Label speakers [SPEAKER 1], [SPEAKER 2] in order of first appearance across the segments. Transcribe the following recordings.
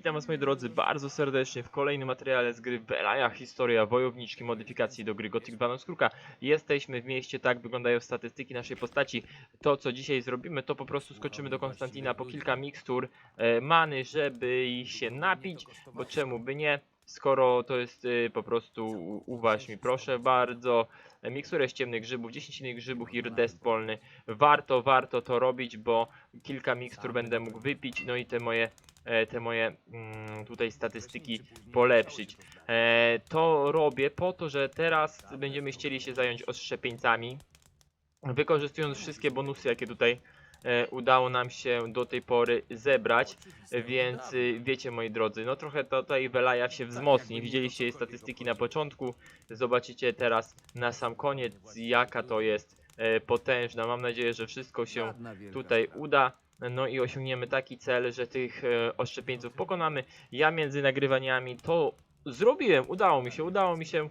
[SPEAKER 1] Witam was moi drodzy bardzo serdecznie w kolejnym materiale z gry Belaja Historia Wojowniczki modyfikacji do gry Gothic 2 no Skórka. Jesteśmy w mieście, tak wyglądają statystyki naszej postaci. To co dzisiaj zrobimy to po prostu skoczymy do Konstantina po kilka mikstur e, many, żeby się napić, bo czemu by nie, skoro to jest e, po prostu, uważ mi proszę bardzo, e, miksturę z ciemnych grzybów, 10 innych grzybów i rdest polny. Warto, warto to robić, bo kilka mikstur będę mógł wypić, no i te moje te moje mm, tutaj statystyki polepszyć. E, to robię po to, że teraz będziemy chcieli się zająć oszczepieńcami, wykorzystując wszystkie bonusy, jakie tutaj e, udało nam się do tej pory zebrać, więc y, wiecie moi drodzy, no trochę tutaj Welaja się wzmocni, widzieliście jej statystyki na początku, zobaczycie teraz na sam koniec jaka to jest e, potężna, mam nadzieję, że wszystko się tutaj uda. No i osiągniemy taki cel, że tych e, oszczepieńców pokonamy. Ja między nagrywaniami to zrobiłem, udało mi się, udało mi się.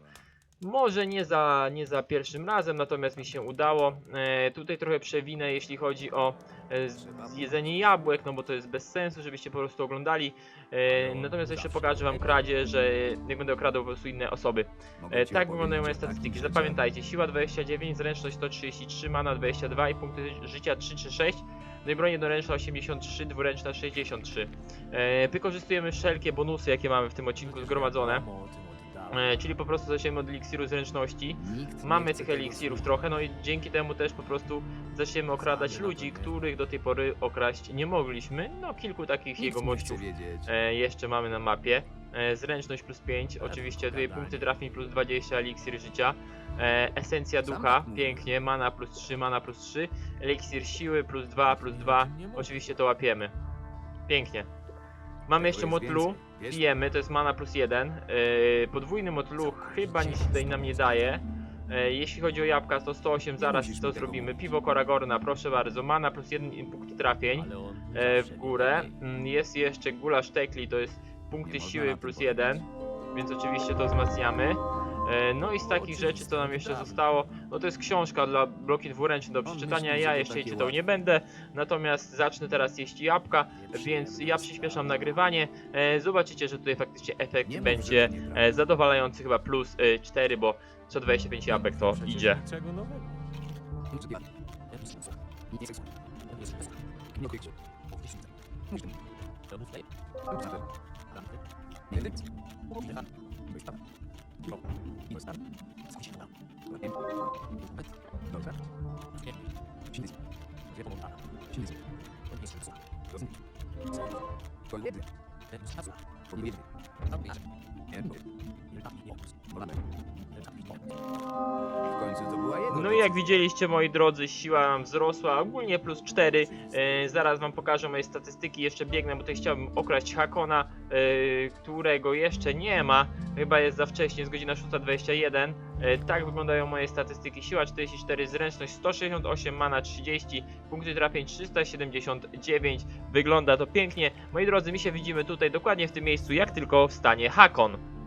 [SPEAKER 1] Może nie za, nie za pierwszym razem, natomiast mi się udało. E, tutaj trochę przewinę, jeśli chodzi o e, z- zjedzenie jabłek, no bo to jest bez sensu, żebyście po prostu oglądali. E, natomiast jeszcze pokażę wam kradzie, że jak będę okradał po prostu inne osoby. E, tak wyglądają moje statystyki. Zapamiętajcie, siła 29, zręczność 133, mana 22 i punkty życia 3 czy 6. No i broń jednoręczna 83, dwuręczna 63. E, wykorzystujemy wszelkie bonusy, jakie mamy w tym odcinku zgromadzone. E, czyli po prostu zaczniemy od eliksiru zręczności. Mamy tych eliksirów trochę, no i dzięki temu też po prostu zaczniemy okradać ludzi, których do tej pory okraść nie mogliśmy. No kilku takich jegomościów e, jeszcze mamy na mapie. E, zręczność plus 5, oczywiście tutaj punkty trafień plus 20, eliksir życia. E, esencja ducha, pięknie, mana plus 3, mana plus 3. Eliksir siły plus 2, plus 2, oczywiście to łapiemy. Pięknie. Mamy jeszcze motlu, pijemy, to jest mana plus 1. E, podwójny motlu chyba nic tutaj nam nie daje. E, jeśli chodzi o jabłka, to 108, zaraz to zrobimy. Piwo Koragorna, proszę bardzo, mana plus 1 i punkt trafień e, w górę. Mm, Jest jeszcze gulasz tekli, to jest punkty siły plus 1, więc oczywiście to wzmacniamy. E, No i z takich rzeczy, co nam jeszcze zostało, no to jest książka dla bloki dwuręcznych do przeczytania. Ja jeszcze jej czytał nie będę, natomiast zacznę teraz jeść jabłka, więc ja przyspieszam nagrywanie. E, Zobaczycie, że tutaj faktycznie efekt będzie e, zadowalający, chyba plus e, 4, bo co 25 jabłek to idzie. Doesn't. Jak widzieliście moi drodzy, siła wzrosła, ogólnie plus 4. E, zaraz wam pokażę moje statystyki, jeszcze biegnę, bo tutaj chciałbym okraść Hakona, e, którego jeszcze nie ma. Chyba jest za wcześnie, jest godzina 6.21. E, tak wyglądają moje statystyki. Siła 44, zręczność 168, mana 30, punkty trafień 379. Wygląda to pięknie. Moi drodzy, my się widzimy tutaj dokładnie w tym miejscu, jak tylko wstanie Hakon.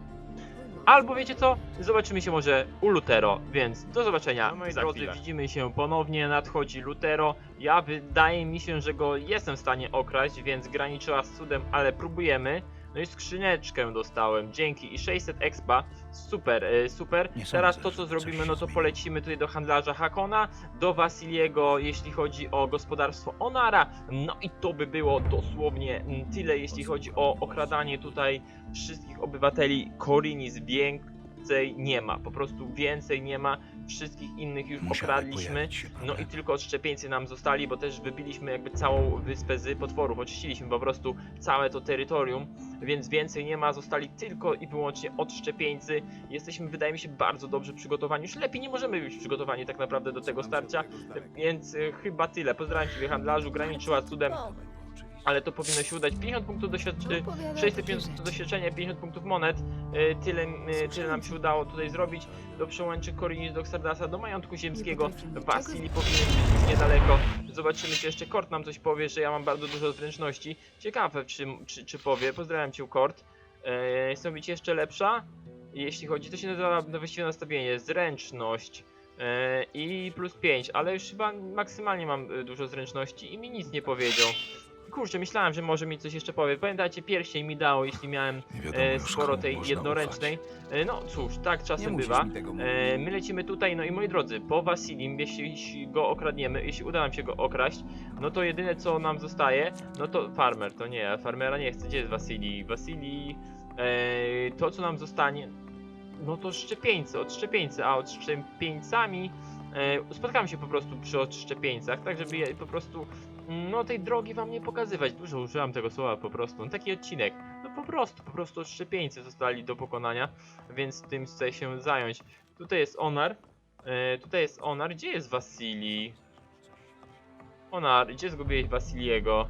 [SPEAKER 1] Albo wiecie co? Zobaczymy się może u Lutero, więc do zobaczenia. No, drodzy, widzimy się ponownie, nadchodzi Lutero. Ja wydaje mi się, że go jestem w stanie okraść, więc graniczyła z cudem, ale próbujemy. No i skrzyneczkę dostałem, dzięki i 600 expa, super, e, super.
[SPEAKER 2] Nie
[SPEAKER 1] Teraz
[SPEAKER 2] sądzę,
[SPEAKER 1] to co
[SPEAKER 2] że coś
[SPEAKER 1] zrobimy,
[SPEAKER 2] się
[SPEAKER 1] no to
[SPEAKER 2] zmieni.
[SPEAKER 1] polecimy tutaj do handlarza Hakona, do Wasiliego, jeśli chodzi o gospodarstwo Onara. No i to by było dosłownie mm, tyle, jeśli chodzi o okradanie tutaj wszystkich obywateli Korinis. Więcej nie ma, po prostu więcej nie ma. Wszystkich innych już
[SPEAKER 2] Musiały
[SPEAKER 1] okradliśmy.
[SPEAKER 2] pojawić się
[SPEAKER 1] No
[SPEAKER 2] problemy.
[SPEAKER 1] i tylko odszczepieńcy nam zostali, bo też wybiliśmy jakby całą wyspę z potworów. Oczyściliśmy po prostu całe to terytorium, więc więcej nie ma. Zostali tylko i wyłącznie odszczepieńcy. Jesteśmy, wydaje mi się, bardzo dobrze przygotowani. Już lepiej nie możemy być przygotowani tak naprawdę do tego starcia, więc y, chyba tyle. Pozdrawiam Ciebie handlarzu, graniczyła cudem, ale to powinno się udać. 50 punktów doświadczenia. 650 punktów doświadczenia, 50 punktów monet. Y, Tyle, y, tyle nam się udało tutaj zrobić. Do przełęczy Korinis do Xardasa, do majątku ziemskiego. Wasili powinien być niedaleko. Zobaczymy, czy jeszcze Kort nam coś powie, że ja mam bardzo dużo zręczności. Ciekawe, czy, czy, czy powie. Pozdrawiam Cię, Kort. E, chcę być jeszcze lepsza. Jeśli chodzi, to się nazywa na właściwe nastawienie. Zręczność. E, I plus 5, ale już chyba maksymalnie mam e, dużo zręczności i mi nic nie powiedział. Kurczę, myślałem, że może mi coś jeszcze powie. Pamiętajcie, pierścień mi dało, jeśli miałem
[SPEAKER 3] wiadomo
[SPEAKER 1] e, sporo tej jednoręcznej. E, no cóż, tak czasem bywa. E, my lecimy tutaj, no i moi drodzy, po Wasilim, jeśli, go okradniemy, jeśli uda nam się go okraść, no to jedyne co nam zostaje, no to farmer, to nie, farmera nie chcę, gdzie jest Wasili? Wasili, e, to co nam zostanie, no to szczepieńcy, od szczepieńcy, a od szczepieńcami e, spotkamy się po prostu przy odszczepieńcach, tak żeby je po prostu, no tej drogi wam nie pokazywać, dużo użyłam tego słowa po prostu, no, taki odcinek, no po prostu, po prostu odszczepieńcy zostali do pokonania, więc tym chcę się zająć. Tutaj jest Onar, e, tutaj jest Onar, gdzie jest Wasili? Onar, gdzie zgubiłeś Wasiliego?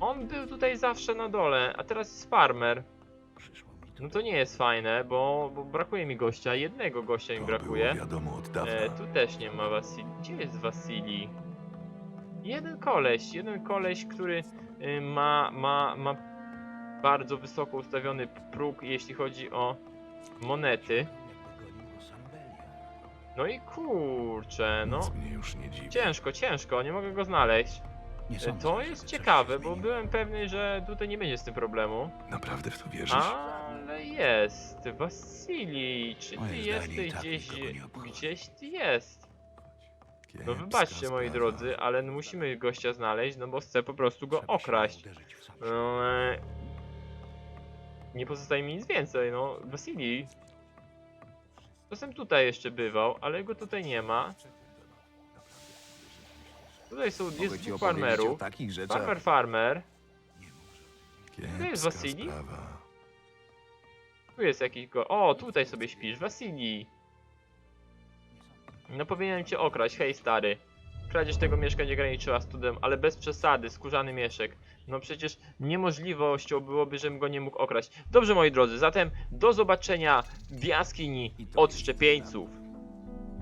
[SPEAKER 1] On był tutaj zawsze na dole, a teraz jest farmer. No to nie jest fajne, bo, bo brakuje mi gościa, jednego gościa mi
[SPEAKER 3] To
[SPEAKER 1] brakuje.
[SPEAKER 3] było wiadomo od dawna.
[SPEAKER 1] E, tu też nie ma Wasili. Gdzie jest Wasili? Jeden koleś, jeden koleś, który y, ma, ma, ma bardzo wysoko ustawiony próg, jeśli chodzi o monety. No i kurczę, no. Ciężko, ciężko, nie mogę go znaleźć.
[SPEAKER 2] Sądzę,
[SPEAKER 1] To jest ciekawe, bo byłem pewny, że tutaj nie będzie z tym problemu.
[SPEAKER 3] Naprawdę w to wierzysz?
[SPEAKER 1] Ale jest. Wasili, czy ty
[SPEAKER 2] Moje zdanie i
[SPEAKER 1] jesteś
[SPEAKER 2] tak
[SPEAKER 1] gdzieś. Gdzieś ty jest. No wybaczcie moi drodzy, ale no musimy gościa znaleźć, no bo chcę po prostu go okraść. No, e, nie pozostaje mi nic więcej, no. Wasili. Czasem tutaj jeszcze bywał, ale go tutaj nie ma. Tutaj są, jest dwóch farmerów. Farmer, farmer.
[SPEAKER 3] Kiepska
[SPEAKER 1] jest Wasili? Tu jest jakiś go. O, tutaj sobie śpisz, Wasili. No powinienem cię okraść, hej stary. Kradzież tego mieszkania graniczyła studem, ale bez przesady, skórzany mieszek. No przecież niemożliwością byłoby, żebym go nie mógł okraść. Dobrze moi drodzy, zatem do zobaczenia w jaskini od szczepieńców.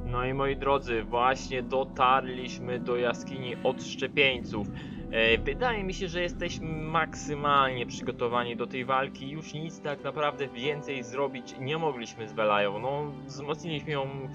[SPEAKER 1] No i moi drodzy, właśnie dotarliśmy do jaskini od szczepieńców. E, Wydaje mi się, że jesteśmy maksymalnie przygotowani do tej walki. Już nic tak naprawdę więcej zrobić nie mogliśmy z Belają. No, wzmocniliśmy ją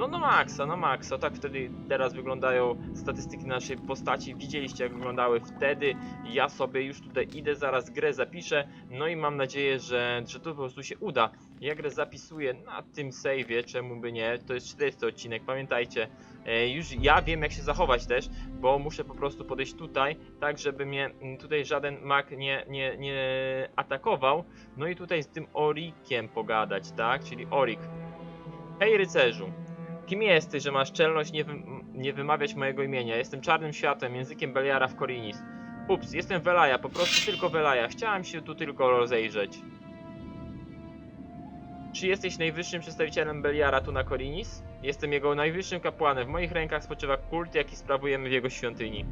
[SPEAKER 1] no na maksa, na maksa. Tak wtedy teraz wyglądają statystyki naszej postaci. Widzieliście jak wyglądały wtedy. Ja sobie już tutaj idę, zaraz grę zapiszę. No i mam nadzieję, że, że to po prostu się uda. Ja grę zapisuję na tym save'ie, czemu by nie. To jest 40 odcinek, pamiętajcie. E, już ja wiem jak się zachować też, bo muszę po prostu podejść tutaj, tak żeby mnie mm, tutaj żaden mag nie, nie, nie atakował. No i tutaj z tym Orikiem pogadać, tak? Czyli Orik. Hej rycerzu, kim jesteś, że masz czelność nie, wy nie wymawiać mojego imienia? Jestem czarnym światem, językiem Beliara w Korinis. Ups, jestem Welaja, po prostu tylko Welaja. Chciałem się tu tylko rozejrzeć. Czy jesteś najwyższym przedstawicielem Beliara tu na Korinis? Jestem jego najwyższym kapłanem. W moich rękach spoczywa kult, jaki sprawujemy w jego świątyni.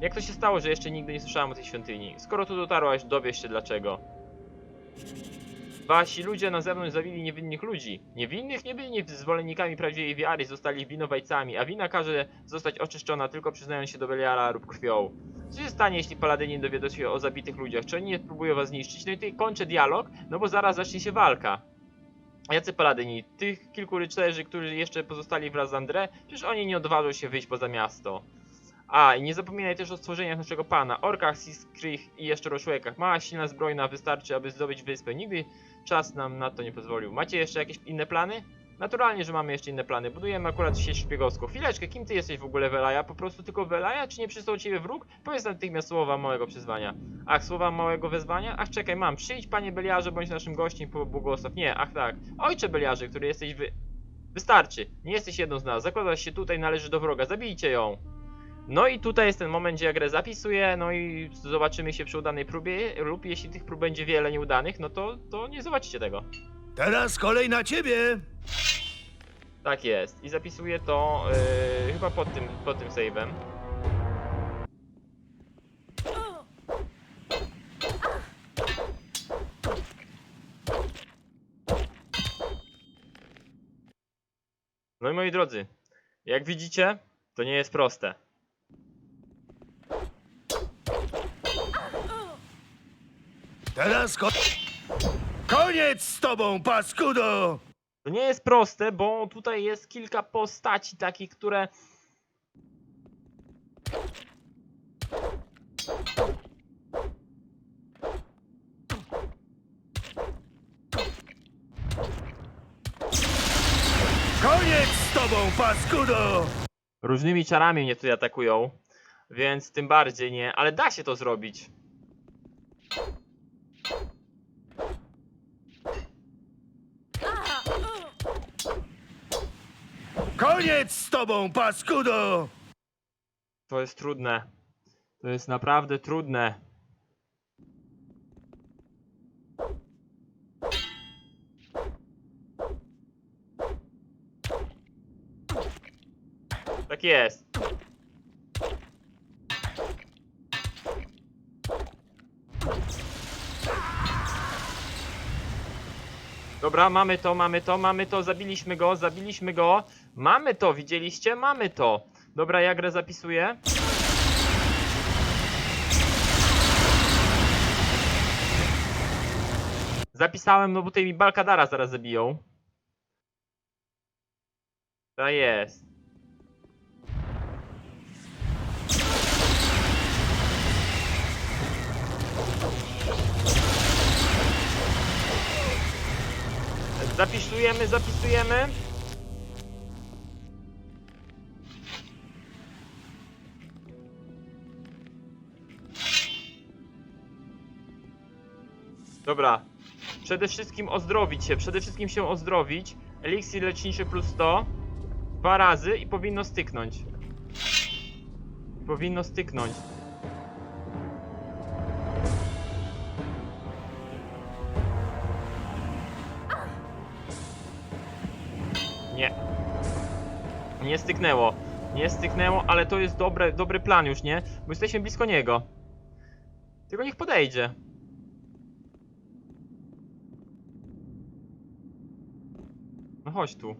[SPEAKER 1] Jak to się stało, że jeszcze nigdy nie słyszałem o tej świątyni? Skoro tu dotarłaś, dowiesz się dlaczego. Wasi ludzie na zewnątrz zabili niewinnych ludzi. Niewinnych nie byli zwolennikami prawdziwej wiary, zostali winowajcami, a wina każe zostać oczyszczona tylko przyznając się do Beliara lub krwią. Co się stanie, jeśli paladyni dowiedzą się o zabitych ludziach? Czy oni nie próbują was zniszczyć? No i tutaj kończę dialog, no bo zaraz zacznie się walka. Jacy paladyni? Tych kilku rycerzy, którzy jeszcze pozostali wraz z André? Przecież oni nie odważą się wyjść poza miasto. A, i nie zapominaj też o stworzeniach naszego pana, orkach, siskrych i jeszcze roszłekach. Mała, silna zbrojna wystarczy, aby zdobyć wyspę. Nigdy czas nam na to nie pozwolił. Macie jeszcze jakieś inne plany? Naturalnie, że mamy jeszcze inne plany. Budujemy akurat sieć szpiegowską. Chwileczkę, kim ty jesteś w ogóle Welaja? Po prostu tylko Welaja? Czy nie przystał ciebie wróg? Powiedz natychmiast słowa małego przyzwania. Ach, słowa małego wezwania? Ach, czekaj, mam. Przyjdź, panie Beliarze, bądź naszym gościem po błogosław. Nie, ach tak. Ojcze Beliarze, który jesteś wy... Wystarczy. Nie jesteś jedną z nas. Zakładasz się tutaj, należy do wroga. Zabijcie ją. No i tutaj jest ten moment, gdzie ja grę zapisuję, no i zobaczymy się przy udanej próbie, lub jeśli tych prób będzie wiele nieudanych, no to, to nie zobaczycie tego.
[SPEAKER 2] Teraz kolej na ciebie!
[SPEAKER 1] Tak jest. I zapisuję to yy, chyba pod tym, pod tym save'em. No i moi drodzy, jak widzicie, to nie jest proste.
[SPEAKER 2] Teraz ko... Koniec z tobą, paskudo!
[SPEAKER 1] To nie jest proste, bo tutaj jest kilka postaci takich, które...
[SPEAKER 2] Koniec z tobą, paskudo!
[SPEAKER 1] Różnymi czarami mnie tutaj atakują, więc tym bardziej nie, ale da się to zrobić.
[SPEAKER 2] Koniec z tobą, paskudo!
[SPEAKER 1] To jest trudne. To jest naprawdę trudne. Tak jest. Dobra, mamy to, mamy to, mamy to, zabiliśmy go, zabiliśmy go. Mamy to, widzieliście? Mamy to. Dobra, ja grę zapisuję. Zapisałem, no bo tutaj mi Balkadara zaraz zabiją. To jest. Zapisujemy, zapisujemy. Dobra. Przede wszystkim ozdrowić się, przede wszystkim się ozdrowić. Eliksir leczniczy plus 100. Dwa razy i powinno styknąć. Powinno styknąć. Nie styknęło. Nie styknęło, ale to jest dobre, dobry plan już, nie? Bo jesteśmy blisko niego. Tylko niech podejdzie. No chodź tu.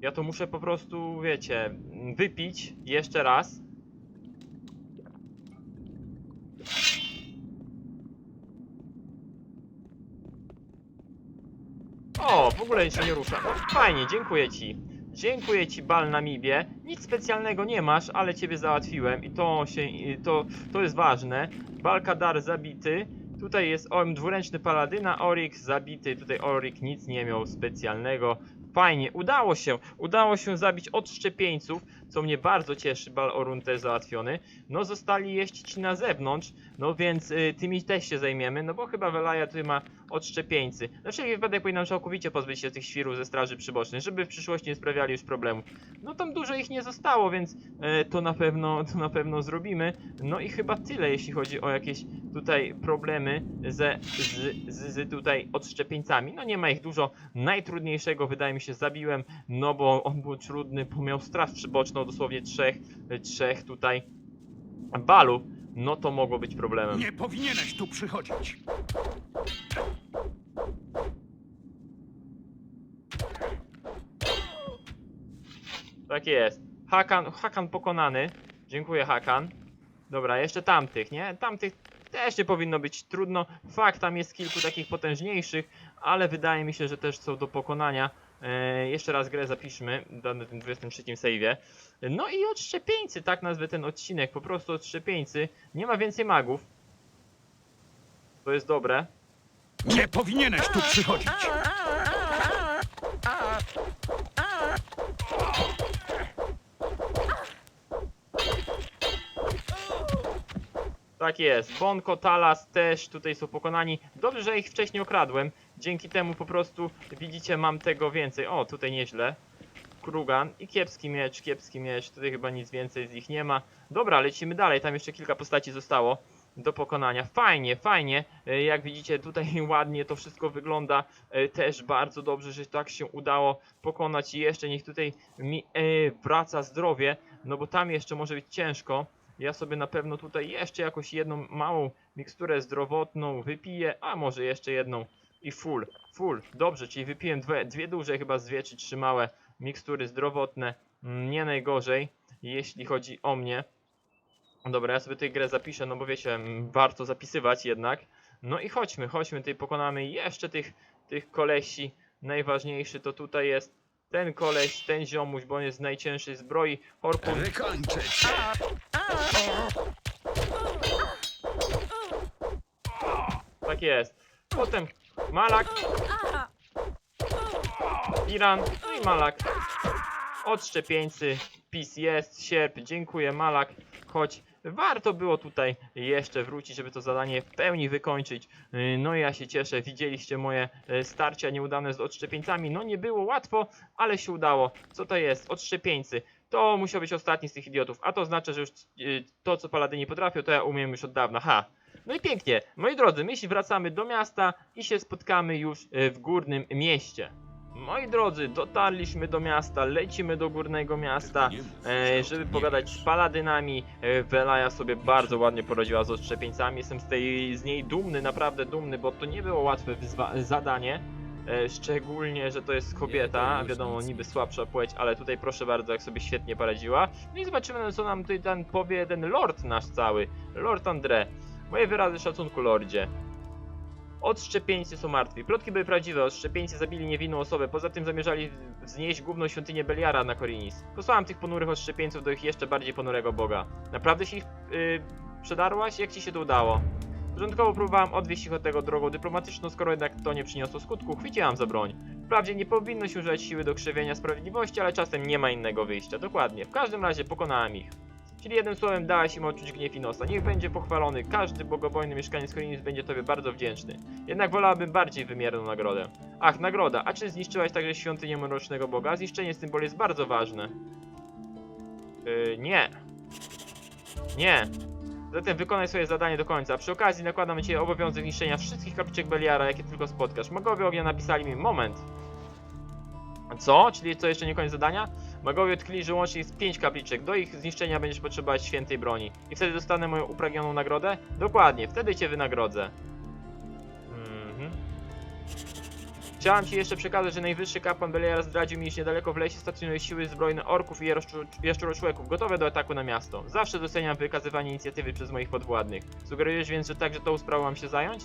[SPEAKER 1] Ja to muszę po prostu, wiecie, wypić jeszcze raz. Ogóle się nie rusza. No, fajnie, dziękuję ci. Dziękuję ci, Bal na Mibie. Nic specjalnego nie masz, ale ciebie załatwiłem i to się, to, to jest ważne. Balkadar zabity. Tutaj jest OM dwuręczny paladyna, Oryx zabity. Tutaj Oryx nic nie miał specjalnego. Fajnie, udało się, udało się zabić odszczepieńców, co mnie bardzo cieszy, Bal Orun też załatwiony. No zostali ci na zewnątrz, no więc y, tymi też się zajmiemy, no bo chyba Welaja tutaj ma odszczepieńcy. Na wszelki wypadek powinnam całkowicie pozbyć się tych świrów ze straży przybocznej, żeby w przyszłości nie sprawiali już problemów. No tam dużo ich nie zostało, więc e, to na pewno, to na pewno zrobimy. No i chyba tyle, jeśli chodzi o jakieś tutaj problemy ze, z, z, z tutaj odszczepieńcami. No nie ma ich dużo. Najtrudniejszego wydaje mi się zabiłem, no bo on był trudny, bo miał straż przyboczną, dosłownie trzech, trzech tutaj balów. No to mogło być problemem.
[SPEAKER 4] Nie powinieneś tu przychodzić.
[SPEAKER 1] Tak jest. Hakan, Hakan pokonany. Dziękuję Hakan. Dobra, jeszcze tamtych, nie? Tamtych też nie powinno być trudno. Fakt, tam jest kilku takich potężniejszych, ale wydaje mi się, że też są do pokonania. E, jeszcze raz grę zapiszmy na tym 23 save'ie. No i odszczepieńcy, tak nazwę ten odcinek, po prostu odszczepieńcy. Nie ma więcej magów. To jest dobre.
[SPEAKER 4] Nie powinieneś tu przychodzić.
[SPEAKER 1] Tak jest. Bonko, Talas też tutaj są pokonani. Dobrze, że ich wcześniej okradłem. Dzięki temu po prostu widzicie, mam tego więcej. O, tutaj nieźle. Krugan i kiepski miecz, kiepski miecz. Tutaj chyba nic więcej z nich nie ma. Dobra, lecimy dalej. Tam jeszcze kilka postaci zostało do pokonania. Fajnie, fajnie. E, Jak widzicie, tutaj ładnie to wszystko wygląda. E, Też bardzo dobrze, że tak się udało pokonać. I jeszcze niech tutaj mi e, wraca zdrowie, no bo tam jeszcze może być ciężko. Ja sobie na pewno tutaj jeszcze jakąś jedną małą miksturę zdrowotną wypiję, a może jeszcze jedną i full, full. Dobrze, czyli wypiłem dwie, dwie duże, chyba z dwie czy trzy małe mikstury zdrowotne. Mm, Nie najgorzej, jeśli chodzi o mnie. Dobra, ja sobie tę grę zapiszę, no bo wiecie, mm, warto zapisywać jednak. No i chodźmy, chodźmy, tutaj pokonamy jeszcze tych, tych kolesi. Najważniejszy to tutaj jest ten koleś, ten ziomuś, bo on jest z najcięższej zbroi. Horkun
[SPEAKER 4] Wykończę cię.
[SPEAKER 1] Tak jest. Potem Malak. Iran, no i Malak. Odszczepieńcy, PiS jest, sierp, dziękuję Malak, choć warto było tutaj jeszcze wrócić, żeby to zadanie w pełni wykończyć. No i ja się cieszę, widzieliście moje e, starcia nieudane z odszczepieńcami, no nie było łatwo, ale się udało. Co to jest? Odszczepieńcy. To musiał być ostatni z tych idiotów, a to znaczy, że już yy, to co paladyni potrafią, to ja umiem już od dawna, ha. No i pięknie, moi drodzy, my się wracamy do miasta i się spotkamy już e, w górnym mieście. Moi drodzy, dotarliśmy do miasta, lecimy do górnego miasta, e, żeby pogadać z paladynami. E, Velaja sobie bardzo ładnie poradziła z odszczepieńcami, jestem z, tej, z niej dumny, naprawdę dumny, bo to nie było łatwe zadanie. E, szczególnie, że to jest kobieta, wiadomo, niby słabsza płeć, ale tutaj proszę bardzo, jak sobie świetnie poradziła. No i zobaczymy, co nam tutaj ten powie ten lord nasz cały, Lord André. Moje wyrazy szacunku, lordzie. Odszczepieńcy są martwi. Plotki były prawdziwe, odszczepieńcy zabili niewinną osobę, poza tym zamierzali wznieść główną świątynię Beliara na Korinis. Posłałem tych ponurych odszczepieńców do ich jeszcze bardziej ponurego boga. Naprawdę się ich yy, przedarłaś? Jak ci się to udało? Początkowo próbowałem odwieźć ich od tego drogą dyplomatyczną, skoro jednak to nie przyniosło skutku, chwyciłam za broń. Wprawdzie nie powinno się używać siły do krzewienia sprawiedliwości, ale czasem nie ma innego wyjścia. Dokładnie. W każdym razie pokonałem ich. Czyli jednym słowem dałaś im odczuć gniew i nosa. Niech będzie pochwalony. Każdy bogobojny mieszkaniec Korinis będzie tobie bardzo wdzięczny. Jednak wolałabym bardziej wymierną nagrodę. Ach, nagroda. A czy zniszczyłaś także świątynię mrocznego boga? Zniszczenie symbolu jest bardzo ważne. Yy, nie. Nie. Zatem wykonaj swoje zadanie do końca. Przy okazji nakładam na ciebie obowiązek niszczenia wszystkich kapliczek Beliara, jakie tylko spotkasz. Magowie ognia napisali mi moment. Co? Czyli co jeszcze nie koniec zadania? Magowie odkryli, że łącznie jest 5 kapliczek. Do ich zniszczenia będziesz potrzebować świętej broni. I wtedy dostanę moją upragnioną nagrodę? Dokładnie, wtedy cię wynagrodzę. Mhm. Chciałem ci jeszcze przekazać, że najwyższy kapłan Beliara zdradził mi, iż niedaleko w lesie stacjonuje siły zbrojne orków i jaszczu- jaszczuroczłeków, gotowe do ataku na miasto. Zawsze doceniam wykazywanie inicjatywy przez moich podwładnych. Sugerujesz więc, że także tą sprawą mam się zająć?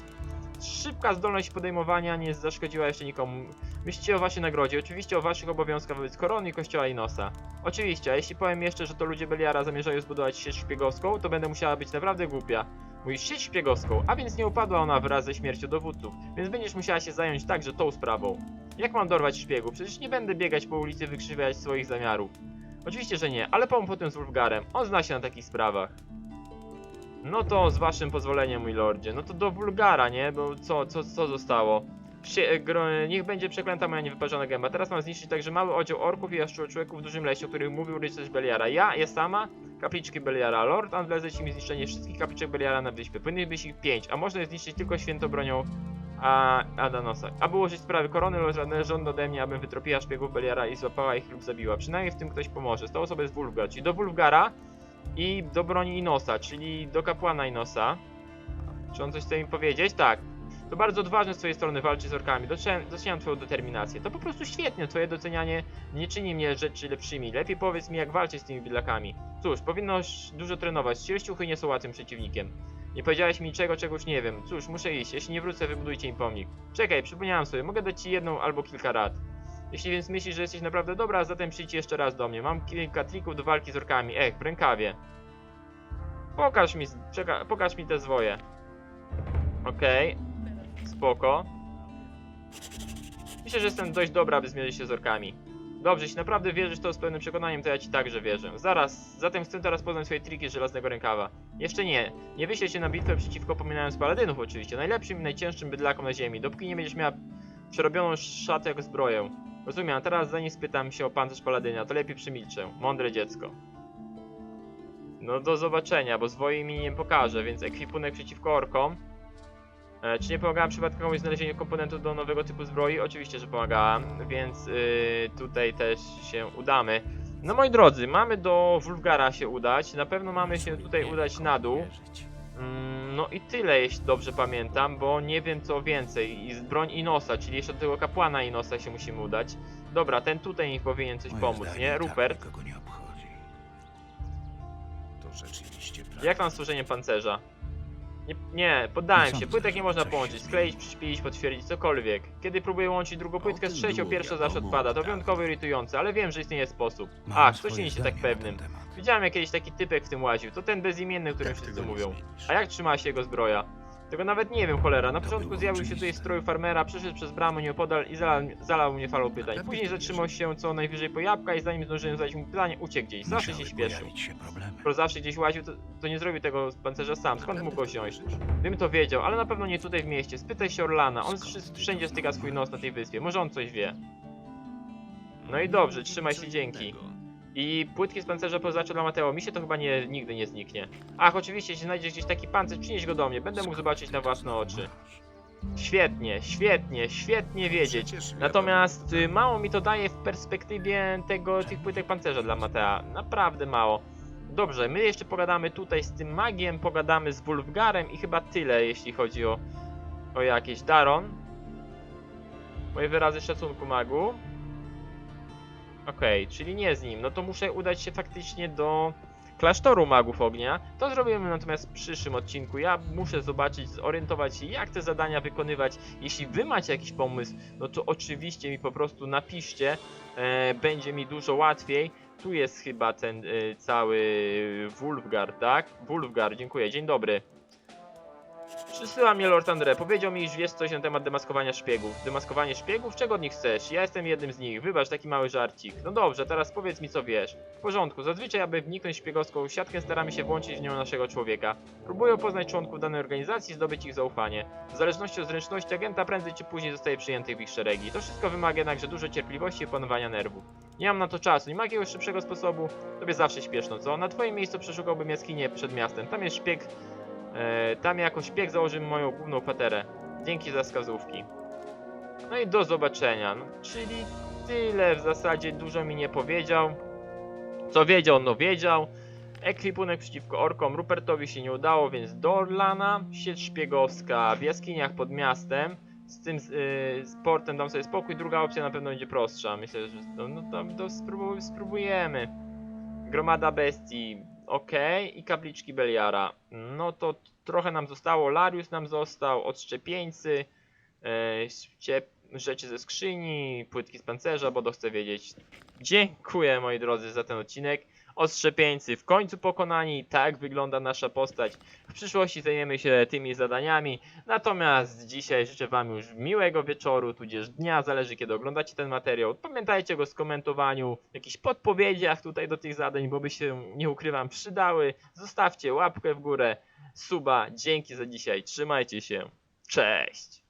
[SPEAKER 1] Szybka zdolność podejmowania nie zaszkodziła jeszcze nikomu. Myślicie o waszej nagrodzie, oczywiście o waszych obowiązkach wobec korony, kościoła i nosa. Oczywiście, a jeśli powiem jeszcze, że to ludzie Beliara zamierzają zbudować sieć szpiegowską, to będę musiała być naprawdę głupia. Mówisz sieć szpiegowską, a więc nie upadła ona wraz ze śmiercią dowódców, więc będziesz musiała się zająć także tą sprawą. Jak mam dorwać szpiegów? Przecież nie będę biegać po ulicy wykrzywiać swoich zamiarów. Oczywiście, że nie, ale pomów potem z Wulfgarem, on zna się na takich sprawach. No to z waszym pozwoleniem, mój lordzie, no to do Wulgara, nie? Bo co, co, co zostało? Psie, gro, niech będzie przeklęta moja niewyparzona gęba. Teraz mam zniszczyć także mały oddział orków i jaszczurczłeków w dużym lesie, o którym mówił rycerz Beliara. Ja, ja sama, kapliczki Beliara. Lord Andle zleci mi zniszczenie wszystkich kapliczek Beliara na wyspie. Powinny być ich pięć, a można je zniszczyć tylko świętobronią a, Adanosa. Aby ułożyć sprawy korony, żąda ode mnie, abym wytropiła szpiegów Beliara i złapała ich lub zabiła. Przynajmniej w tym ktoś pomoże. Z tą osobą jest Wulfgar, czyli do Wulfgara i do broni Inosa, czyli do kapłana Inosa. Czy on coś chce mi powiedzieć? Tak. To bardzo odważne z twojej strony walczyć z orkami. Doceniam, doceniam twoją determinację. To po prostu świetnie. Twoje docenianie nie czyni mnie rzeczy lepszymi. Lepiej powiedz mi, jak walczyć z tymi bydlakami. Cóż, powinnoś dużo trenować. Sierściuchy nie są łatwym przeciwnikiem. Nie powiedziałeś mi czego już nie wiem. Cóż, muszę iść. Jeśli nie wrócę, wybudujcie im pomnik. Czekaj, przypomniałem sobie. Mogę dać ci jedną albo kilka rad. Jeśli więc myślisz, że jesteś naprawdę dobra, zatem przyjdź jeszcze raz do mnie. Mam kilka trików do walki z orkami. Ech, w rękawie. Pokaż mi, pokaż mi te zwoje. Okej. Spoko. Myślę, że jestem dość dobra, aby zmierzyć się z orkami. Dobrze, jeśli naprawdę wierzysz to z pełnym przekonaniem, to ja ci także wierzę. Zaraz, zatem chcę teraz poznać swoje triki z żelaznego rękawa. Jeszcze nie. Nie wyślę się na bitwę przeciwko pominając paladynów oczywiście. Najlepszym i najcięższym bydlakom na ziemi. Dopóki nie będziesz miała przerobioną szatę jak zbroję. Rozumiem, teraz zanim spytam się o pancerz paladyna, to lepiej przymilczę. Mądre dziecko. No do zobaczenia, bo zwoje mi nie pokaże, więc ekwipunek przeciwko orkom. E, czy nie pomagałem przypadkowo w znalezieniu komponentów do nowego typu zbroi? Oczywiście, że pomagałem, więc yy, tutaj też się udamy. No moi drodzy, mamy do Wulfgara się udać, na pewno mamy się tutaj udać na dół. Mm, no i tyle, jeśli dobrze pamiętam, bo nie wiem co więcej. I z broń Inosa, czyli jeszcze do tego kapłana Inosa się musimy udać. Dobra, ten tutaj mi powinien coś pomóc, nie? Rupert,
[SPEAKER 3] Kogo nie obchodzi.
[SPEAKER 5] To rzeczywiście prawda.
[SPEAKER 1] jak tam stworzenie pancerza? Nie, nie poddałem się. Płytek nie można połączyć, skleić,
[SPEAKER 5] zmieni.
[SPEAKER 1] przyszpilić, potwierdzić, cokolwiek. Kiedy próbuję łączyć drugą płytkę z trzecią, pierwsza zawsze odpada. To wyjątkowo
[SPEAKER 3] dawna.
[SPEAKER 1] irytujące, ale wiem, że istnieje sposób. Ach, co się nie się tak pewnym. Widziałem jak kiedyś taki typek w tym łaził. To ten bezimienny, o którym wszyscy mówią. A jak trzyma się jego zbroja? Tego nawet nie wiem, cholera. Na początku zjawił się tutaj stroju farmera, przeszedł przez bramę nieopodal i zalał, zalał mnie falą pytań. Później zatrzymał się co najwyżej po jabłka i zanim zdążyłem zadać mu pytanie, uciekł gdzieś. Zawsze się śpieszył. Skoro zawsze gdzieś łaził, to, to nie zrobił tego z pancerza sam. Skąd mógł osiąść?
[SPEAKER 3] wierzysz?
[SPEAKER 1] Bym to wiedział, ale na pewno nie tutaj w mieście. Spytaj się Orlana, on wszędzie styka swój nos na tej wyspie. Może on coś wie. No i dobrze, trzymaj się, dzięki. I płytki z pancerza poznaczę dla Mateo. Mi się to chyba nie, nigdy nie zniknie. Ach, oczywiście, jeśli znajdziesz gdzieś taki pancerz, przynieś go do mnie. Będę mógł zobaczyć na własne oczy. Świetnie, świetnie, świetnie wiedzieć. Natomiast y, mało mi to daje w perspektywie tego, tych płytek pancerza dla Matea. Naprawdę mało. Dobrze, my jeszcze pogadamy tutaj z tym magiem, pogadamy z Wulfgarem i chyba tyle, jeśli chodzi o, o jakieś. Daron? Moje wyrazy szacunku magu. Okej, czyli nie z nim. No to muszę udać się faktycznie do klasztoru magów ognia. To zrobimy natomiast w przyszłym odcinku. Ja muszę zobaczyć, zorientować się, jak te zadania wykonywać. Jeśli wy macie jakiś pomysł, no to oczywiście mi po prostu napiszcie. E, będzie mi dużo łatwiej. Tu jest chyba ten e, cały Wulfgar, tak? Wulfgar, dziękuję. Dzień dobry. Przysyła mnie Lord Andre. Powiedział mi, iż wiesz coś na temat demaskowania szpiegów. Demaskowanie szpiegów? Czego od nich chcesz? Ja jestem jednym z nich. Wybacz taki mały żarcik. No dobrze, teraz powiedz mi co wiesz. W porządku. Zazwyczaj, aby wniknąć w szpiegowską siatkę, staramy się włączyć w nią naszego człowieka. Próbuję poznać członków danej organizacji i zdobyć ich zaufanie. W zależności od zręczności agenta prędzej czy później zostaje przyjęty w ich szeregi. To wszystko wymaga jednakże dużo cierpliwości i opanowania nerwów. Nie mam na to czasu, nie ma jakiegoś szybszego sposobu. Tobie zawsze śpieszno, co? Na twoim miejscu przeszukałbym jaskinię przed miastem. Tam jest szpieg tam jako szpieg założymy moją główną paterę. Dzięki za wskazówki. No i do zobaczenia. No, czyli tyle w zasadzie, dużo mi nie powiedział. Co wiedział, no wiedział. Ekwipunek przeciwko orkom Rupertowi się nie udało, więc do Orlana. Sieć szpiegowska w jaskiniach pod miastem. Z tym z, y, z portem dam sobie spokój. Druga opcja na pewno będzie prostsza. Myślę, że no, no tam to spróbuj, spróbujemy. Gromada bestii, ok. I kapliczki Beliara. No to trochę nam zostało. Larius nam został, odszczepieńcy, e, rzeczy ze skrzyni, płytki z pancerza, bo to chcę wiedzieć. Dziękuję moi drodzy za ten odcinek. Ostrzepieńcy w końcu pokonani, tak wygląda nasza postać. W przyszłości zajmiemy się tymi zadaniami. Natomiast dzisiaj życzę Wam już miłego wieczoru, tudzież dnia, zależy kiedy oglądacie ten materiał. Pamiętajcie go skomentowaniu, jakichś podpowiedziach tutaj do tych zadań, bo by się, nie ukrywam, przydały. Zostawcie łapkę w górę, suba. Dzięki za dzisiaj, trzymajcie się. Cześć!